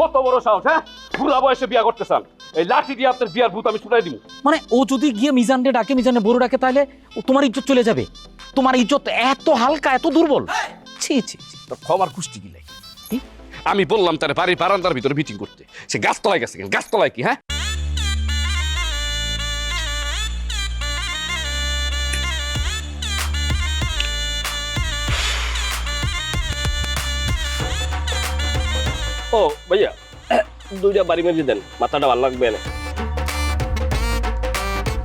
কত বড় সাহস হ্যাঁ? বুড়া বয়সে বিয়া করতে চান। এই লাঠি দিয়ে আপনার বিয়ার ভূত আমি ছুটাই দিব। মানে ও যদি গিয়ে মিজানকে ডাকে মিজানের বড় ডাকে তাহলে ও তোমার ইজ্জত চলে যাবে। তোমার ইজ্জত এত হালকা এত দুর্বল। ছি ছি তো খবর কুষ্টি গিলাই আমি বললাম তার বাড়ির বারান্দার ভিতরে মিটিং করতে। সে গাছতলায় গেছে গাছতলায় কি হ্যাঁ? ও ভাইয়া দুইটা বাড়ি মেরে দেন মাথাটা ভালো লাগবে না।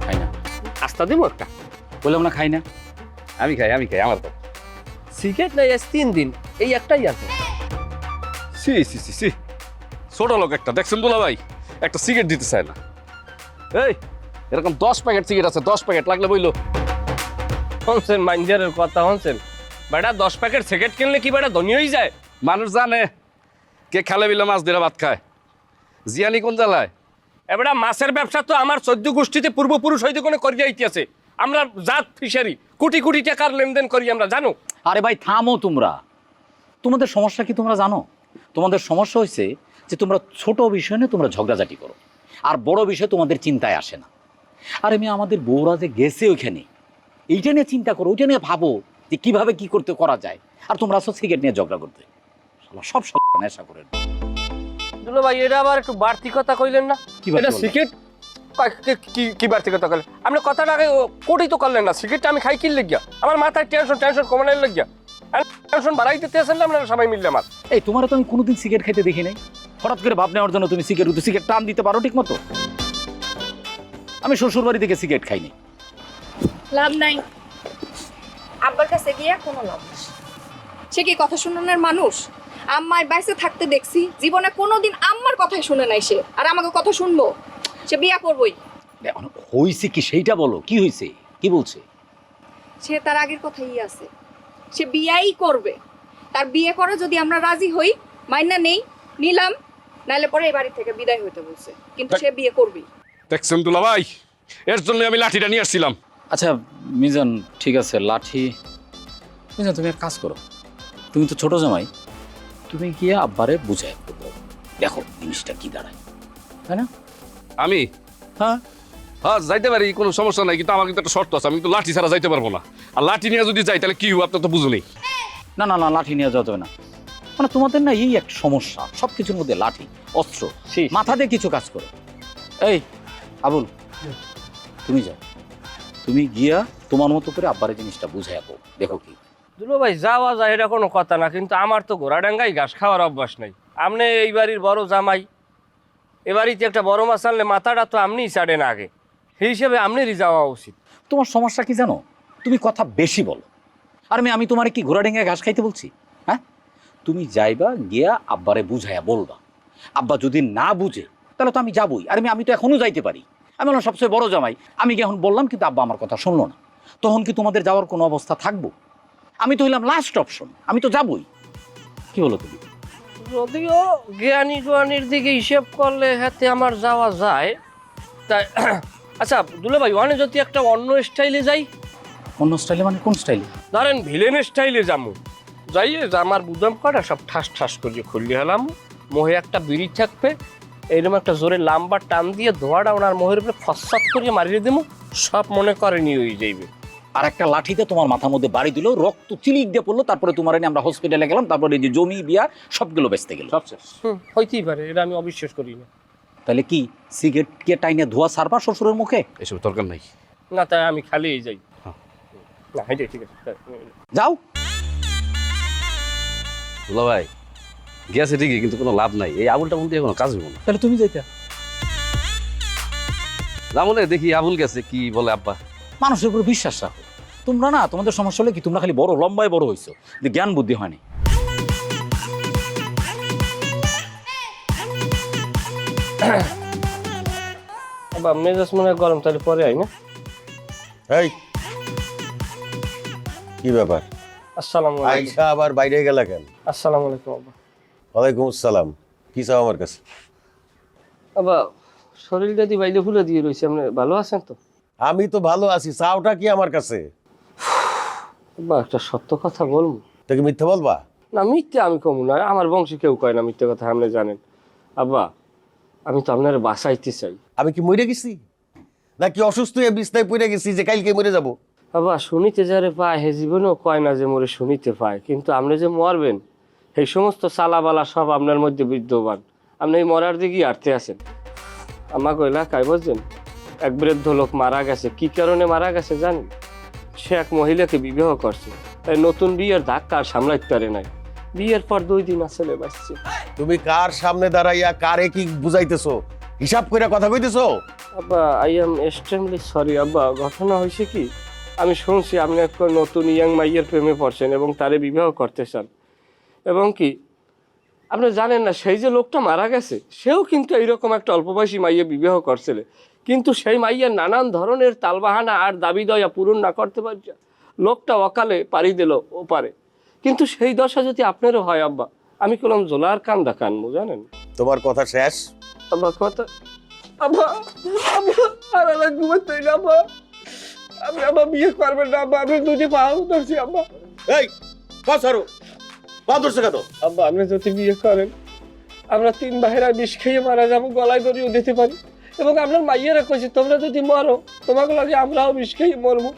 খাই না। আস্তা দিব একটা? বললাম না খাই না। আমি খাই আমি খাই আমার তো। সিগারেট নাই আজ তিন দিন এই একটাই আছে। সি সি সি সি। ছোট লোক একটা দেখছেন দুলা ভাই? একটা সিগারেট দিতে চায় না। এই এরকম দশ প্যাকেট সিগারেট আছে দশ প্যাকেট লাগলে বইলো। শুনছেন মাঞ্জারের কথা শুনছেন বেটা দশ প্যাকেট সিগারেট কিনলে কি বেটা ধনী হয়ে যায়? মানুষ জানে কে খালে বিলে মাছ দিয়ে ভাত খায়? জিয়ানি কোন জ্বালায়? এবারে মাছের ব্যবসা তো আমার চোদ্দ গোষ্ঠীতে পূর্বপুরুষ হইতে কোনো করিয়া ইতিহাসে আমরা জাত ফিশারি কোটি কোটি টাকার লেনদেন করি আমরা জানো? আরে ভাই থামো তোমরা। তোমাদের সমস্যা কি তোমরা জানো? তোমাদের সমস্যা হয়েছে যে তোমরা ছোট বিষয় নিয়ে তোমরা ঝগড়াঝাটি করো আর বড় বিষয় তোমাদের চিন্তায় আসে না। আর আমি আমাদের বউরা যে গেছে ওইখানে এইটা নিয়ে চিন্তা করো ওইটা নিয়ে ভাবো যে কীভাবে কি করতে করা যায়। আর তোমরা আসো সিগারেট নিয়ে ঝগড়া করতে। শালা সব সব নেশা করে। দুলো ভাই এটা আবার একটু বাড়তি কথা কইলেন না? কি এটা? সিগারেট কি কি বাড়তি কথা কইলেন? আপনি কথাটা আগে কোটি তো করলেন না। সিগারেটটা আমি খাই কিনলে গিয়া। আমার মাথায় টেনশন টেনশন কমানোর লাগিয়া টেনশন বাড়াই না আপনারা সবাই মিললে আমার? এই তোমার তো আমি কোনোদিন সিগারেট খাইতে দেখি নাই। হঠাৎ করে ভাব নেওয়ার জন্য তুমি সিগারেট সিগারেট টান দিতে পারো ঠিক মতো? আমি শ্বশুর বাড়ি থেকে সিগারেট খাইনি। লাভ নাই। আব্বার কাছে গিয়ে কোনো লাভ নেই। সে কি কথা শুনানোর মানুষ? আম্মায় বাইসে থাকতে দেখছি জীবনে কোনোদিন আম্মার কথাই শুনে নাই সে। আর আমাকে কথা শুনব? সে বিয়া করবই। এখন হইছে কি সেইটা বলো কি হয়েছে কি বলছে? সে তার আগের কথাই আছে। সে বিয়াই করবে। তার বিয়ে করে যদি আমরা রাজি হই মাইনা নেই নিলাম নাহলে পরে এই বাড়ি থেকে বিদায় হইতে বলছে। কিন্তু সে বিয়ে করবে দেখছেন দুলা ভাই এর জন্য আমি লাঠিটা নিয়ে আসছিলাম। আচ্ছা মিজান ঠিক আছে লাঠি মিজান তুমি এক কাজ করো। তুমি তো ছোট জামাই তুমি গিয়ে আব্বারে বুঝাই দেবো। দেখো জিনিসটা কি দাঁড়ায়। তাই না? আমি? হ্যাঁ। হ্যাঁ যাইতে পারি কোনো সমস্যা নাই কিন্তু আমার কিন্তু একটা শর্ত আছে আমি কিন্তু লাঠি ছাড়া যাইতে পারব না। আর লাঠি নিয়ে যদি যাই তাহলে কি হবে আপনার তো বুঝুনি না না না লাঠি নিয়ে যাওয়া যাবে না। মানে তোমাদের না এই একটা সমস্যা সব কিছুর মধ্যে লাঠি অস্ত্র শীষ। মাথা দিয়ে কিছু কাজ করো। এই আবুল তুমি যাও। তুমি গিয়া তোমার মতো করে আব্বারে জিনিসটা বুঝাই দেখো কি। দুলো ভাই, যাওয়া যায় এটা কোনো কথা না, কিন্তু আমার তো ঘোড়াডাঙ্গাই ঘাস খাওয়ার অভ্যাস নাই। আপনি এই বাড়ির বড় জামাই, এ বাড়িতে একটা বড় মাছ আনলে মাথাটা তো আপনিই ছাড়েন আগে। সেই হিসেবে আপনারই যাওয়া উচিত। তোমার সমস্যা কি জানো? তুমি কথা বেশি বলো। আর আমি আমি তোমার কি ঘোড়া ডেঙ্গায় ঘাস খাইতে বলছি? হ্যাঁ? তুমি যাইবা, গিয়া আব্বারে বুঝাইয়া বলবা। আব্বা যদি না বুঝে, তাহলে তো আমি যাবই। আর আমি আমি তো এখনও যাইতে পারি। আমি হলাম সবচেয়ে বড় জামাই। আমি এখন বললাম, কিন্তু আব্বা আমার কথা শুনলো না। তখন কি তোমাদের যাওয়ার কোনো অবস্থা থাকব? আমি তো হইলাম লাস্ট অপশন আমি তো যাবই। কি বলো তুমি? যদিও জ্ঞানী জ্ঞানীর দিকে হিসেব করলে হাতে আমার যাওয়া যায় তাই আচ্ছা দুলে ভাই ওখানে যদি একটা অন্য স্টাইলে যাই? অন্য স্টাইলে মানে কোন স্টাইলে ধরেন ভিলেন স্টাইলে যাব যাইয়ে আমার বুদাম কটা সব ঠাস ঠাস করে খুললে হলাম। মোহে একটা বিড়ি থাকবে এইরকম একটা জোরে লাম্বা টান দিয়ে ধোয়াটা ওনার মোহের উপরে ফসাত করিয়ে মারিয়ে দেবো সব মনে করে নিয়ে হয়ে যাইবে। আর একটা লাঠিতে তোমার মাথার মধ্যে বাড়ি দিল রক্ত চিলিক দিয়ে পড়ল তারপরে তোমার এনে আমরা হসপিটালে গেলাম তারপরে যে জমি বিয়া সবগুলো বেচতে গেল। সব শেষ। হুম হইতেই পারে এটা আমি অবিশ্বাস করি না তাহলে কি সিগারেট কে টাইনে ধোয়া সারবা শ্বশুরের মুখে? এসব দরকার নাই। না তাই আমি খালিই যাই। না হেঁটে ঠিক আছে যাও। দুলা ভাই গেছে ঠিকই কিন্তু কোনো লাভ নাই। এই আবুলটা বলতে কোনো কাজ হইব না। তাহলে তুমি যাইতে। যেমন দেখি আবুল গেছে কি বলে আব্বা। মানুষের উপর বিশ্বাস রাখো। তোমরা না তোমাদের সমস্যা হলে কি তোমরা খালি বড় লম্বায় বড় হইছো। কিন্তু জ্ঞান বুদ্ধি হয়নি বা মেজাজ মনে হয় গরম তাহলে পরে আই না। এই কি ব্যাপার? আসসালামু আলাইকুম। আইসা আবার বাইরে গেল কেন? আসসালামু আলাইকুম আব্বা। ওয়ালাইকুম আসসালাম। কি চাও আমার কাছে? আবা শরীরটা দিয়ে বাইরে ফুলে দিয়ে রয়েছে আপনি ভালো আছেন তো? আমি তো ভালো আছি চাওটা কি আমার কাছে? বা একটা সত্য কথা বলব। তোকে মিথ্যে বলবা? না মিথ্যে আমি কমু না আমার বংশী কেউ কয় না মিথ্যে কথা আপনি জানেন। আব্বা আমি তো আপনার বাসাইতে চাই। আমি কি মরে গেছি? নাকি অসুস্থ হয়ে বিস্তায় পড়ে গেছি যে কালকে মরে যাব? বাবা শুনিতে যারে পায় হে জীবনেও কয় না যে মরে শুনিতে পায় কিন্তু আপনি যে মরবেন এই সমস্ত চালাবালা সব আপনার মধ্যে বিদ্যমান। আপনি এই মরার দিকে আটতে আছেন। আমাকে এলাকায় বুঝছেন এক বৃদ্ধ লোক মারা গেছে। কি কারণে মারা গেছে জানেন সে এক মহিলাকে বিবাহ করছে। তাই নতুন বিয়ের ধাক্কা আর সামলাইতে পারে নাই। বিয়ের পর দুই দিন আসলে বাঁচছে। তুমি কার সামনে দাঁড়াইয়া কারে কি বুঝাইতেছো? হিসাব করে কথা কইতেছো? আব্বা আই এম এক্সট্রিমলি সরি আব্বা। ঘটনা হয়েছে কি? আমি শুনছি আপনি একটা নতুন ইয়াং মাইয়ের প্রেমে পড়ছেন এবং তারে বিবাহ করতে চান। এবং কি আপনি জানেন না সেই যে লোকটা মারা গেছে সেও কিন্তু এইরকম একটা অল্প বয়সী মাইয়ে বিবাহ করছিল। কিন্তু সেই মাইয়ের নানান ধরনের তালবাহানা আর দাবি দয়া পূরণ না করতে পারছে। লোকটা অকালে পাড়ি দিল ও পারে কিন্তু সেই দশা যদি আপনারও হয় আব্বা আমি কলম জোলার কান্দা কানবো জানেন? তোমার কথা শেষ? আব্বা কথা আব্বা আব্বা আর আমার ঘুমাতে না আব্বা। আমি আবার বিয়ে করবেন না আব্বা। আমি দুটি পাও ধরছি আব্বা। এই পাসারো পা ধরছে কেন? আব্বা আপনি যদি বিয়ে করেন আমরা তিন বাহেরা বিষ খেয়ে মারা যাব গলায় দড়িও দিতে পারি। এবং আপনার মাইয়েরা কইছে তোমরা যদি মরো তোমাকে লাগে আমরাও বিষ খেয়ে মরবো।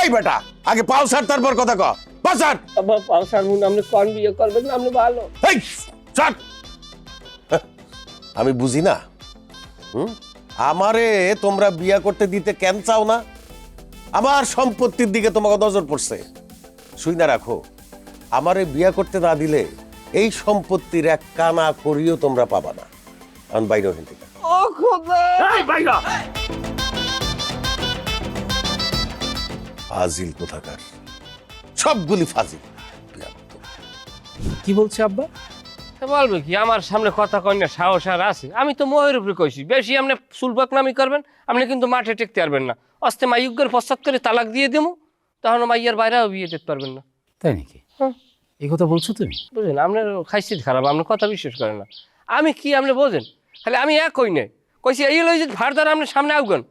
এই বেটা আগে পাও সার তারপর কথা ক। পাসার আব্বা পাও সারমুন আপনি কন বিয়ে করবেন না আপনি ভালো। এই হ্যাঁ, আমি বুঝি না। হুম? আমারে তোমরা বিয়া করতে দিতে কেন চাও না? আমার সম্পত্তির দিকে তোমাকে নজর পড়ছে। শুই না রাখো আমারে বিয়া করতে না দিলে এই সম্পত্তির এক কানা করিও তোমরা পাবা না। আমি বাইরে ওখান থেকে। ও খোদা ফাজিল কোথাকার? সবগুলি ফাজিল। কি বলছে আব্বা? বলবে কি আমার সামনে কথা কই না সাহস আর আছে। আমি তো ময়ের উপরে কইছি বেশি আপনি সুলবাক নামি করবেন আপনি কিন্তু মাঠে টেকতে পারবেন না। অস্তে মাইয়ুগের পশ্চাৎ করে তালাক দিয়ে দেবো তখন মাইয়ার বাইরেও বিয়ে দিতে পারবেন না। তাই নাকি? হ্যাঁ। এই কথা বলছো তুমি? বুঝলেন আপনার খাইছি খারাপ আপনার কথা বিশ্বাস করেন না। আমি কি আপনি বোঝেন? খালি আমি এক কই নাই। কইছি এই লই যদি ভার দ্বারা আপনার সামনে আউগন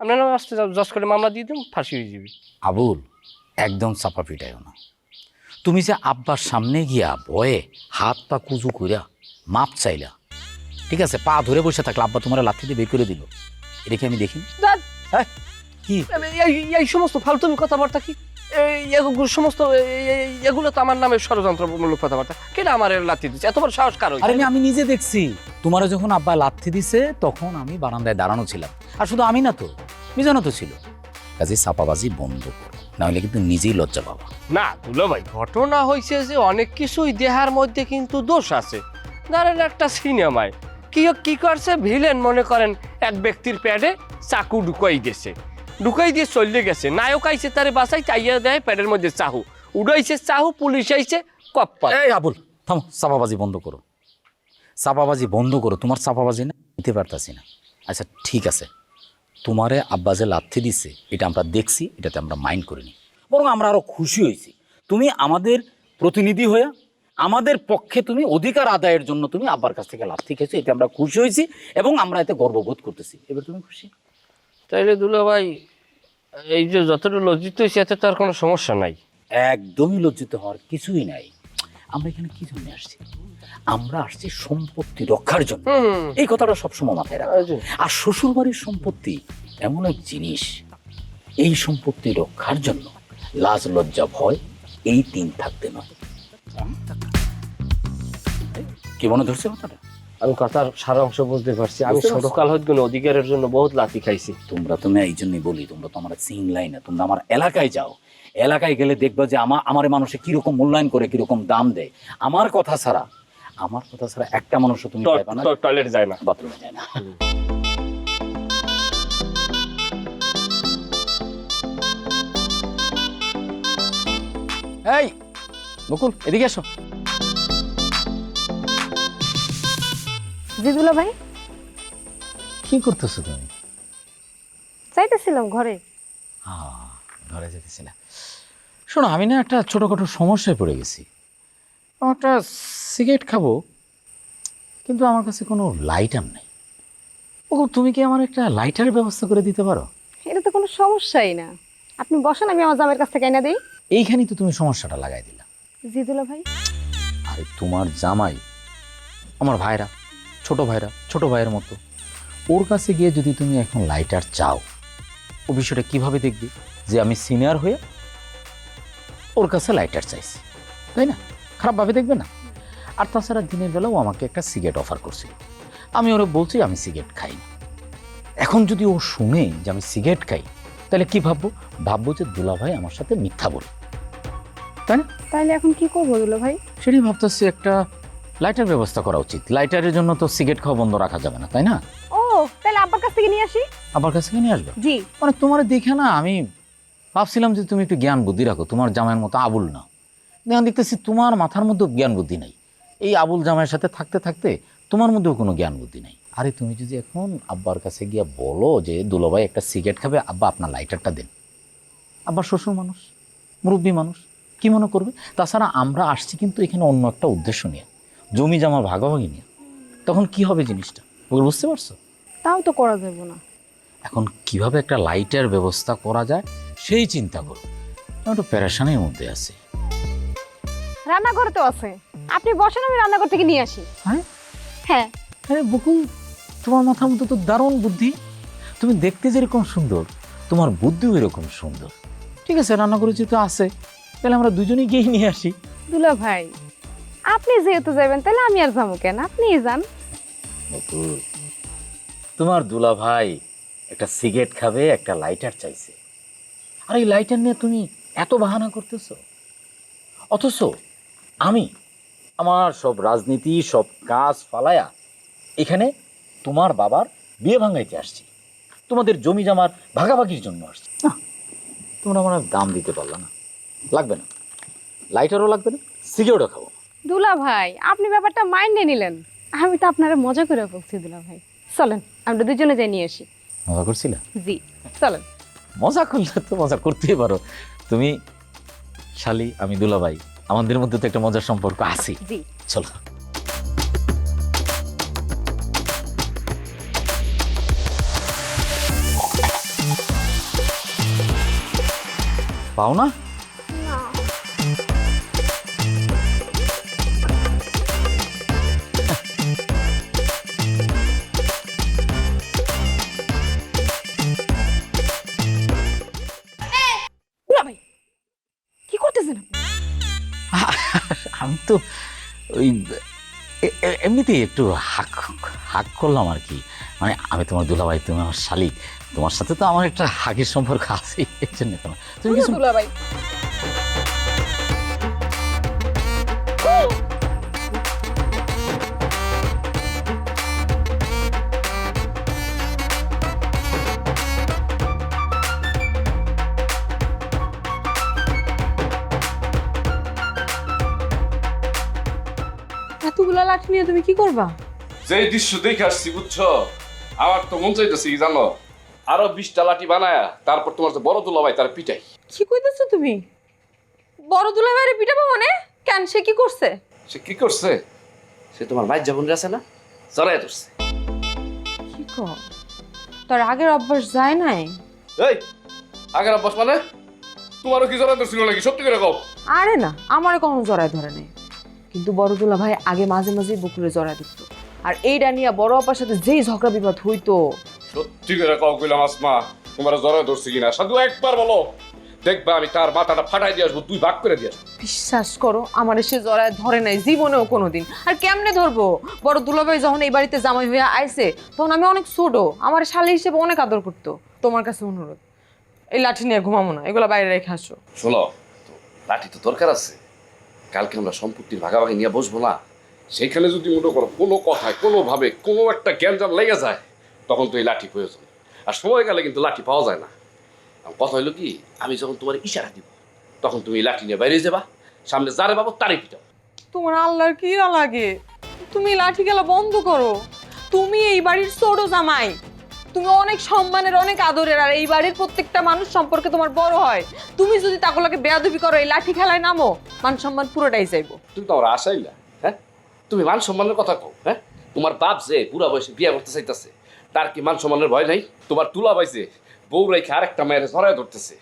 আপনার আসতে জজ করে মামলা দিয়ে দেন ফাঁসি হয়ে যাবে। আবুল একদম চাপা পিটাইও না। তুমি যে আব্বার সামনে গিয়া ভয়ে হাত পা কুজু কইরা মাপ চাইলা ঠিক আছে পা ধরে বসে থাকলে আব্বা তোমার লাথি দিয়ে বের করে দিল। এটা কি আমি দেখি। হ্যাঁ কি? এই এই সমস্ত ফালতুমি কথাবার্তা কি? সমস্ত এগুলো তো আমার নামে ষড়যন্ত্রমূলক কথাবার্তা। কেন আমার লাথি দিচ্ছে? এতবার সাহস কারও আরে আমি- আমি নিজে দেখছি। তোমার যখন আব্বা লাথি দিছে তখন আমি বারান্দায় দাঁড়ানো ছিলাম। আর শুধু আমি না তো মিজানো তো ছিল। কাজে চাপাবাজি বন্ধ করো নাহলে কিন্তু নিজেই লজ্জা পাবা। না দুলো ভাই ঘটনা হয়েছে যে অনেক কিছুই দেহার মধ্যে কিন্তু দোষ আছে। ধরেন একটা সিনেমায় কি কি করছে? ভিলেন মনে করেন এক ব্যক্তির প্যাডে চাকু ঢুকাই গেছে ঢুকাই দিয়ে চলে গেছে। নায়ক আইছে, তারে বাসাই চাইয়া দেয় প্যাডের মধ্যে চাহু। উড়াইছে চাহু, পুলিশ আইছে কপ্পা এই আবুল, থামো, চাপাবাজি বন্ধ করো। চাপাবাজি বন্ধ করো, তোমার চাপাবাজি না, নিতে পারতাছি না। আচ্ছা ঠিক আছে। তোমারে আব্বা যে লাথি দিছে, এটা আমরা দেখছি, এটাতে আমরা মাইন্ড করিনি বরং আমরা আরও খুশি হয়েছি। তুমি আমাদের প্রতিনিধি হয়ে, আমাদের পক্ষে তুমি অধিকার আদায়ের জন্য তুমি আব্বার কাছ থেকে লাথি খেয়েছো এটা আমরা খুশি হয়েছি এবং আমরা এতে গর্ববোধ করতেছি। এবার তুমি খুশি? তাইলে দুলো ভাই এই যে যতটা লজ্জিত হয়েছে এতে তো আর কোনো সমস্যা নাই। একদমই লজ্জিত হওয়ার কিছুই নাই। আমরা এখানে কি জন্য আসছি? আমরা আসছি সম্পত্তি রক্ষার জন্য। এই কথাটা সবসময় মাথায় রাখা। আর শ্বশুর বাড়ির সম্পত্তি এমন এক জিনিস এই সম্পত্তি রক্ষার জন্য লাজ লজ্জা ভয় এই তিন থাকতে নয়। কি মনে ধরছে কথাটা? আমি কথার সারা অংশ বুঝতে পারছি। আমি। ছোটকাল হয়তো অধিকারের জন্য বহুত লাথি খাইছি। তোমরা তুমি এই জন্যই বলি তোমরা তো আমার সিং লাইনে তোমরা আমার এলাকায় যাও। এলাকায় গেলে দেখবা যে আমার আমার মানুষে কীরকম মূল্যায়ন করে কীরকম দাম দেয়। আমার কথা ছাড়া আমার কথা ছাড়া একটা মানুষও তুমি পাইবা না টয়লেট যায় না। বাথরুমে যায় না। এই বকুল এদিকে এসো। জিদুলা ভাই? কি করতেছো তুমি? চাইতেছিলাম ঘরে। ঘরে যেতেছিলাম শোনো আমি না একটা ছোটোখাটো সমস্যায় পড়ে গেছি। একটা সিগারেট খাব কিন্তু আমার কাছে কোনো লাইটার নেই। ও তুমি কি আমার একটা লাইটারের ব্যবস্থা করে দিতে পারো? এটা তো কোনো সমস্যাই না। আপনি বসেন আমি আমার জামের কাছ থেকে এনে দিই। এইখানেই তো তুমি সমস্যাটা লাগাই দিলা। জিদুলা ভাই? আরে তোমার জামাই আমার ভাইরা। ছোট ভাইরা ছোট ভাইয়ের মতো। ওর কাছে গিয়ে যদি তুমি এখন লাইটার চাও ও বিষয়টা কীভাবে দেখবে? যে আমি সিনিয়র হয়ে ওর কাছে লাইটার চাইছি তাই না? খারাপভাবে দেখবে না? আর তাছাড়া দিনের বেলাও আমাকে একটা সিগারেট অফার করছিল। আমি ওরে বলছি আমি সিগারেট খাই না। এখন যদি ও শুনে যে আমি সিগারেট খাই তাহলে কি ভাববো? ভাববো যে দুলাভাই আমার সাথে মিথ্যা বলে। তাই না? তাইলে এখন কি করব দুলো ভাই সেটাই ভাবতেছি একটা লাইটার ব্যবস্থা করা উচিত। লাইটারের জন্য তো সিগারেট খাওয়া বন্ধ রাখা যাবে না তাই না? ও তাহলে আব্বার কাছ থেকে নিয়ে আসি? আব্বার কাছ থেকে নিয়ে আসবে? জি। মানে তোমার দেখে না আমি ভাবছিলাম যে তুমি একটু জ্ঞান বুদ্ধি রাখো তোমার জামাইয়ের মতো আবুল না। দেখুন দেখতেছি তোমার মাথার মধ্যে জ্ঞান বুদ্ধি নাই। এই আবুল জামাইয়ের সাথে থাকতে থাকতে তোমার মধ্যেও কোনো জ্ঞান বুদ্ধি নাই। আরে তুমি যদি এখন আব্বার কাছে গিয়ে বলো যে দুলোভাই একটা সিগারেট খাবে আব্বা আপনার লাইটারটা দেন। আব্বার শ্বশুর মানুষ মুরব্বী মানুষ কি মনে করবে? তাছাড়া আমরা আসছি কিন্তু এখানে অন্য একটা উদ্দেশ্য নিয়ে। জমি জামা ভাগাভাগি নিয়ে। তখন কি হবে জিনিসটা? ওগুলো বুঝতে পারছ? তাও তো করা যাবে না। এখন কীভাবে একটা লাইটের ব্যবস্থা করা যায় সেই চিন্তা করো। একটু প্যারেশানের মধ্যে আছি। রান্নাঘরে তো আছে। আপনি বসেন আমি রান্নাঘর থেকে নিয়ে আসি। হ্যাঁ হ্যাঁ। আরে বকুল তোমার মাথার মধ্যে তো দারুণ বুদ্ধি। তুমি দেখতে যেরকম সুন্দর তোমার বুদ্ধিও এরকম সুন্দর। ঠিক আছে রান্না করেছি তো আছে তাহলে আমরা দুজনেই গিয়ে নিয়ে আসি। দুলা ভাই আপনি যেহেতু যাবেন তাহলে আমি আর যাব কেন? আপনিই যান। তোমার দুলা ভাই একটা সিগারেট খাবে একটা লাইটার চাইছে। আর এই লাইটার নিয়ে তুমি এত বাহানা করতেছো? অথচ আমি আমার সব রাজনীতি সব কাজ ফালায়া এখানে তোমার বাবার বিয়ে ভাঙাইতে আসছি। তোমাদের জমি জামার ভাগাভাগির জন্য আসছি। তোমরা আমার দাম দিতে পারলা না। লাগবে না। লাইটারও লাগবে না সিগারেটও খাব। দুলা ভাই আপনি ব্যাপারটা মাইন্ডে নিলেন। আমি তো আপনারা মজা করে বলছি দুলা ভাই। চলেন আমরা দুজনে যাই নিয়ে আসি। মজা করছিলা? জি চলেন। মজা করলে তো মজা করতেই পারো। তুমি শালি আমি দুলাভাই আমাদের মধ্যে তো একটা মজার সম্পর্ক আছে। জি। চলো। পাও না? আমি তো ওই এমনিতেই একটু হাক হাক করলাম আর কি। মানে আমি তোমার দুলাভাই, তুমি আমার শালিক, তোমার সাথে তো আমার একটা হাকের সম্পর্ক আছে, এই জন্য তুমি কিছু দুলা তুমি কি করবা? যে দৃশ্য দেখে আসছি বুঝছ? আমার তো মন চাইতেছে কি জানো? আরও বিশটা লাঠি বানায়া তারপর তোমার যে বড় দুলাভাই তার পিটাই। কি কইতেছো তুমি? বড় দুলা বাইরে পিটাবো মানে? কেন? সে কি করছে? সে কি করছে? সে তোমার ভাই যখন আছে না? চলাই ধরছে। কি কর তার আগের অভ্যাস যায় নাই? এই আগের অভ্যাস মানে? তোমারও কি জড়াই ধরছিল নাকি? সত্যি করে কও। আরে না আমার কখনো জড়ায় ধরে নাই। কিন্তু বড় দুলা ভাই আগে মাঝে মাঝে বকুলে জড়ায় দিত। আর এইটা নিয়ে বড় আপার সাথে যেই ঝগড়া বিবাদ হইতো। সত্যি করে কও কইলাম আসমা তোমার জড়াই ধরছে কিনা? শুধু একবার বলো। দেখবা আমি তার মাথাটা ফাটাই দিয়ে আসব দুই ভাগ করে দিয়ে আসব। বিশ্বাস করো আমার সে জড়ায় ধরে নাই জীবনেও কোনোদিন। আর কেমনে ধরবো? বড় দুলাভাই যখন এই বাড়িতে জামাই হয়ে আইছে তখন আমি অনেক ছোট। আমার শালি হিসেবে অনেক আদর করতো। তোমার কাছে অনুরোধ এই লাঠি নিয়ে ঘুমাবো না এগুলো বাইরে রেখে আসো। শোনো লাঠি তো দরকার আছে। কালকে আমরা সম্পত্তির ভাগাভাগি নিয়ে বসবো না। সেইখানে যদি মনে করো কোনো কথায়, কোনোভাবে কোনো একটা জ্ঞানজাম লেগে যায়, তখন তো এই লাঠি প্রয়োজন। আর সময় গেলে কিন্তু লাঠি পাওয়া যায় না। কথা হলো কি, আমি যখন তোমার ইশারা দিব, তখন তুমি লাঠি নিয়ে বাইরে যাবা। সামনে যারে পাবো তারই পিটাও। তোমার আল্লাহর কি লাগে? তুমি লাঠি খেলা বন্ধ করো। তুমি এই বাড়ির ছোট জামাই। তুমি অনেক সম্মানের অনেক আদরের আর এই বাড়ির প্রত্যেকটা মানুষ সম্পর্কে তোমার বড় হয়। তুমি যদি তাগুলাকে বেয়াদবি করো এই লাঠি খেলায় নামো মান সম্মান পুরোটাই যাইবো। তুমি তো আমার আশাই না হ্যাঁ? তুমি মান সম্মানের কথা কও হ্যাঁ? তোমার বাপ যে বুড়া বয়সে বিয়ে করতে চাইতেছে তার কি মান সম্মানের ভয় নাই? তোমার তুলা বাইছে বউ রেখে আরেকটা মেয়ের ধরায় ধরতেছে।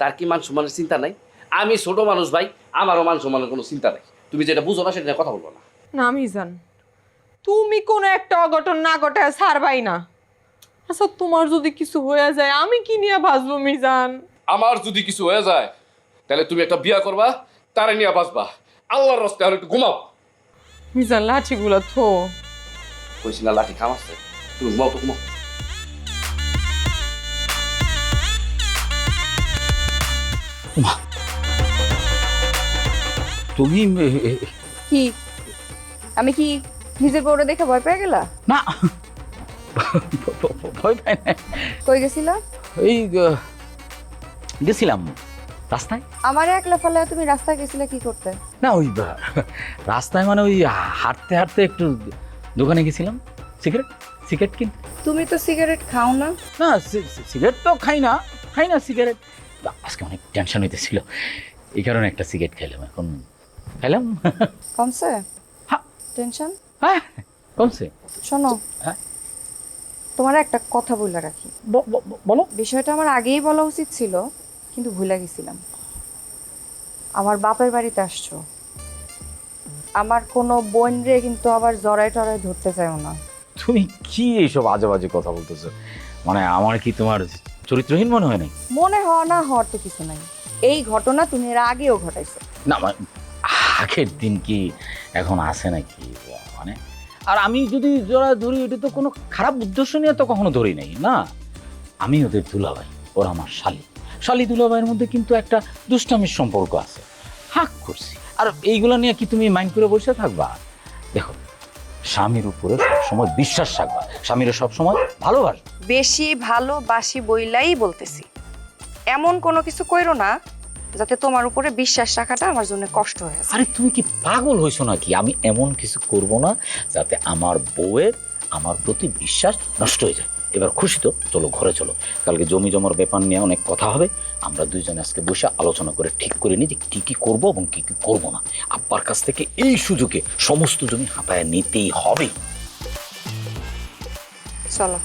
তার কি মান সম্মানের চিন্তা নাই? আমি ছোট মানুষ ভাই আমারও মান সম্মানের কোনো চিন্তা নাই। তুমি যেটা বুঝো না সেটা নিয়ে কথা বলব না। না আমি জান তুমি কোনো একটা অঘটন না ঘটায় ছাড়বাই না। আচ্ছা তোমার যদি কিছু হয়ে যায় আমি কি নিয়ে বাঁচবো মিজান? আমার যদি কিছু হয়ে যায় তাহলে তুমি একটা বিয়া করবা তারে নিয়ে বাঁচবা। আল্লাহর রস্তে আর একটু ঘুমাও। মিজান লাঠিগুলো থো। কইছি না লাঠি খামাচ্ছে তুমি ঘুমাও তো ঘুমাও। তুমি কি? আমি কি নিজের বউরে দেখে ভয় পেয়ে গেলা? না। ভয় পাই না। কই গেছিলা? এই গেছিলাম। রাস্তায়? আমার একলা ফেলে তুমি রাস্তায় গেছিলে কি করতে? না ওই রাস্তায় মানে ওই হাঁটতে হাঁটতে একটু দোকানে গেছিলাম। সিগারেট সিগারেট কিন তুমি তো সিগারেট খাও না। না সিগারেট তো খাই না খাই না সিগারেট। আজকে অনেক টেনশন হইতেছিল। এই কারণে একটা সিগারেট খাইলাম এখন খাইলাম। কমছে? হ্যাঁ। টেনশন? হ্যাঁ কমছে। শোনো। হ্যাঁ? তোমার একটা কথা বলে রাখি। বলো। বিষয়টা আমার আগেই বলা উচিত ছিল কিন্তু ভুলে গেছিলাম। আমার বাপের বাড়িতে আসছো। আমার কোনো বোন রে কিন্তু আবার জড়াই টড়াই ধরতে চাইও না। তুমি কি এইসব আজে বাজে কথা বলতেছো? মানে আমার কি তোমার চরিত্রহীন মনে হয় নাই? মনে হওয়া না হওয়ার তো কিছু নাই। এই ঘটনা তুমি এর আগেও ঘটাইছো। না মানে আগের দিন কি এখন আসে নাকি? আর আমি যদি জোড়া ধরি, এটা তো কোনো খারাপ উদ্দেশ্য নিয়ে তো কখনো ধরি নাই, না? আমি ওদের দুলাভাই, ওরা আমার শালি। শালি দুলাভাইয়ের মধ্যে কিন্তু একটা দুষ্টামির সম্পর্ক আছে। হাক করছি। আর এইগুলো নিয়ে কি তুমি মাইন্ড করে বসে থাকবা? দেখো, স্বামীর উপরে সবসময় বিশ্বাস রাখবা। স্বামীরা সবসময় ভালোবাসবে। বেশি ভালোবাসি বইলাই বলতেছি। এমন কোনো কিছু কইরো না যাতে তোমার উপরে বিশ্বাস রাখাটা আমার জন্য কষ্ট হয়ে আরে তুমি কি পাগল হয়েছো নাকি? আমি এমন কিছু করব না যাতে আমার বউয়ের আমার প্রতি বিশ্বাস নষ্ট হয়ে যায়। এবার খুশি তো? চলো ঘরে চলো। কালকে জমি জমার ব্যাপার নিয়ে অনেক কথা হবে। আমরা দুইজনে আজকে বসে আলোচনা করে ঠিক করে নিই যে কী কী করব এবং কী কী করব না। আব্বার কাছ থেকে এই সুযোগে সমস্ত জমি হাঁপায় নিতেই হবে। চলো।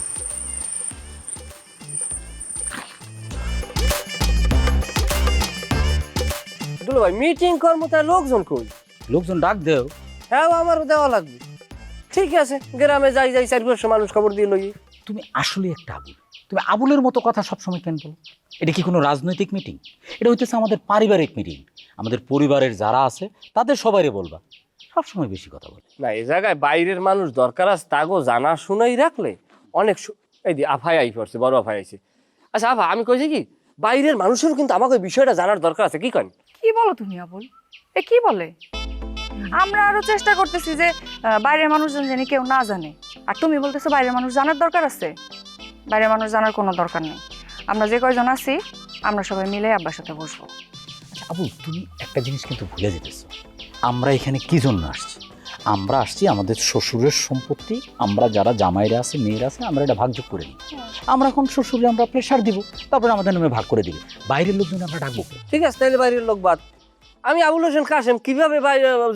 দুলো ভাই? মিটিং লোকজন কই? লোকজন ডাক দেও। হ্যাঁ আমারও দেওয়া লাগবে। ঠিক আছে গ্রামে যাই যাই চার পাঁচশো মানুষ খবর দিয়ে লই। তুমি আসলে একটা আবুল। তুমি আবুলের মতো কথা সবসময় কেন বলো? এটা কি কোনো রাজনৈতিক মিটিং এটা হইতেছে আমাদের পারিবারিক মিটিং আমাদের পরিবারের যারা আছে তাদের সবাইরে বলবা। সবসময় বেশি কথা বলে। না এই জায়গায় বাইরের মানুষ দরকার আছে তাগো জানা শুনেই রাখলে অনেক এই দি আফাই আই পড়ছে বড় আফাই আইছে। আচ্ছা আফা আমি কইছি কি বাইরের মানুষেরও কিন্তু আমাকে বিষয়টা জানার দরকার আছে কি করেন কি বলো তুমি, আবুল? এ কি বলে? আমরা আরও চেষ্টা করতেছি যে বাইরের মানুষজন জানি কেউ না জানে। আর তুমি বলতেছো বাইরের মানুষ জানার দরকার আছে। বাইরের মানুষ জানার কোনো দরকার নেই। আমরা যে কয়জন আছি, আমরা সবাই মিলে আব্বার সাথে বসবো। আচ্ছা আবু তুমি একটা জিনিস কিন্তু ভুলে যেতেছো। আমরা এখানে কি জন্য আসছি? আমরা আসছি আমাদের শ্বশুরের সম্পত্তি আমরা যারা জামাইরা আছে মেয়েরা আছে আমরা এটা ভাগযোগ করে নিই। আমরা এখন শ্বশুরে আমরা প্রেশার দিব তারপরে আমাদের নামে ভাগ করে দিবে। বাইরের লোকজন আমরা ডাকবো ঠিক আছে তাহলে বাইরের লোক বাদ। আমি আবুল হোসেন কাসেম কীভাবে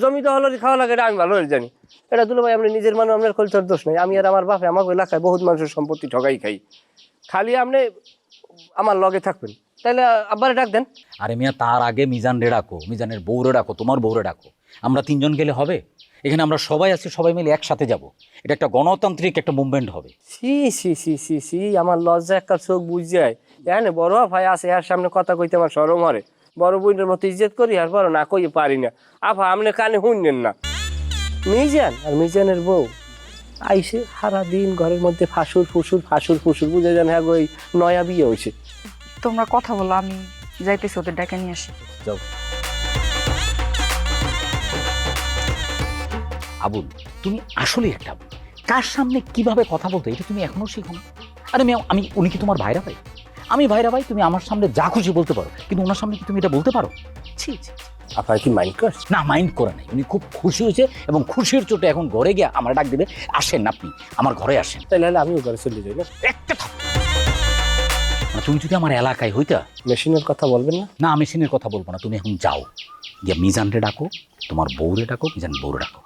জমি দহলরি খাওয়া লাগে এটা আমি ভালো জানি। এটা দুলো ভাই আপনি নিজের মানুষ আপনার কলচার দোষ নেই। আমি আর আমার বাপে আমাকে এলাকায় বহুত মানুষের সম্পত্তি ঠগাই খাই। খালি আপনি আমার লগে থাকবেন। তাহলে আব্বারে ডাক দেন। আরে মিয়া তার আগে মিজান রে ডাকো মিজানের বউরে ডাকো তোমার বউরে ডাকো। আমরা তিনজন গেলে হবে? এখানে আমরা সবাই আছি সবাই মিলে একসাথে যাব। এটা একটা গণতান্ত্রিক একটা মুভমেন্ট হবে। সি সি সি সি সি আমার লজ্জা একটা চোখ বুঝ যায় এখানে বড় ভাই আছে এর সামনে কথা কইতে আমার সরম হরে বড় বোনের মতো ইজ্জত করি আর বড় না কই পারি না। আফা আপনি কানে শুনলেন না। মিজান আর মিজানের বউ। আইসে সারাদিন ঘরের মধ্যে ফাঁসুর ফুসুর ফাঁসুর ফুসুর বুঝে যান হ্যাঁ গো, এই নয়া বিয়ে হয়েছে তোমরা কথা বলো আমি যাইতেছি ওদের ডেকে নিয়ে আসি। যাও। আবুল তুমি আসলে একটা আবুল। কার সামনে কীভাবে কথা বলতে এটা তুমি এখনও শিখো না। আরে মেয়ে আমি উনি কি তোমার ভাইরা ভাই? আমি ভাইরা ভাই তুমি আমার সামনে যা খুশি বলতে পারো কিন্তু ওনার সামনে কি তুমি এটা বলতে পারো? ছি ছি। আপনার কি মাইন্ড কর না মাইন্ড করে নাই। উনি খুব খুশি হয়েছে এবং খুশির চোটে এখন ঘরে গিয়ে আমার ডাক দিবে আসেন আপনি আমার ঘরে আসেন। তাই হলে আমিও ঘরে চলে যাই না? একটা। মানে তুমি যদি আমার এলাকায় হইতা মেশিনের কথা বলবেন না? না আমি সিনের কথা বলব না। তুমি এখন যাও। গিয়ে মিজানরে ডাকো তোমার বউরে ডাকো মিজান বউরে ডাকো।